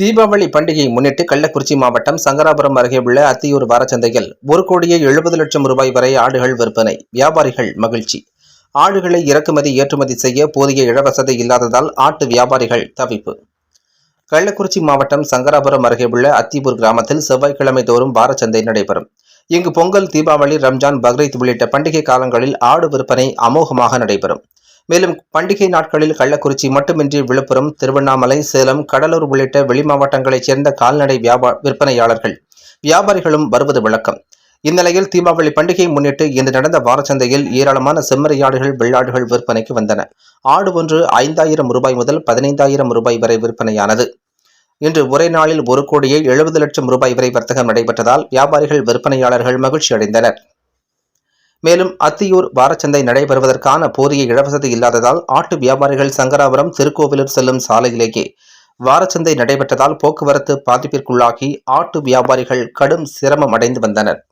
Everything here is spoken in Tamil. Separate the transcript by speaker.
Speaker 1: தீபாவளி பண்டிகையை முன்னிட்டு கள்ளக்குறிச்சி மாவட்டம் சங்கராபுரம் அருகே உள்ள அத்தியூர் வாரச்சந்தையில் ஒரு கோடியே எழுபது லட்சம் ரூபாய் வரை ஆடுகள் விற்பனை. வியாபாரிகள் மகிழ்ச்சி. ஆடுகளை இறக்குமதி ஏற்றுமதி செய்ய போதிய இடவசதி இல்லாததால் ஆட்டு வியாபாரிகள் தவிப்பு. கள்ளக்குறிச்சி மாவட்டம் சங்கராபுரம் அருகே உள்ள அத்திபூர் கிராமத்தில் செவ்வாய்க்கிழமை தோறும் வாரச்சந்தை நடைபெறும். இங்கு பொங்கல் தீபாவளி ரம்ஜான் பக்ரீத் உள்ளிட்ட பண்டிகை காலங்களில் ஆடு விற்பனை அமோகமாக நடைபெறும். மேலும் பண்டிகை நாட்களில் கள்ளக்குறிச்சி மட்டுமின்றி விழுப்புரம் திருவண்ணாமலை சேலம் கடலூர் உள்ளிட்ட வெளி மாவட்டங்களைச் சேர்ந்த கால்நடை வியாபா விற்பனையாளர்கள் வியாபாரிகளும் வருவது வழக்கம் இந்நிலையில் தீபாவளி பண்டிகையை முன்னிட்டு இன்று நடந்த வாரச்சந்தையில் ஏராளமான செம்மறியாடுகள் வெள்ளாடுகள் விற்பனைக்கு வந்தன. ஆடு ஒன்று ஐந்தாயிரம் ரூபாய் முதல் பதினைந்தாயிரம் ரூபாய் வரை விற்பனையானது. இன்று ஒரே நாளில் ஒரு கோடியே எழுபது லட்சம் ரூபாய் வரை வர்த்தகம் நடைபெற்றதால் வியாபாரிகள் விற்பனையாளர்கள் மகிழ்ச்சி அடைந்தனர் மேலும் அத்தியூர் வாரச்சந்தை நடைபெறுவதற்கான போதிய இடவசதி இல்லாததால் ஆட்டு வியாபாரிகள் சங்கராபுரம் திருக்கோவிலூர் செல்லும் சாலையிலேயே வாரச்சந்தை நடைபெற்றதால் போக்குவரத்து பாதிப்பிற்குள்ளாகி ஆட்டு வியாபாரிகள் கடும் சிரமம் அடைந்து வந்தனர்.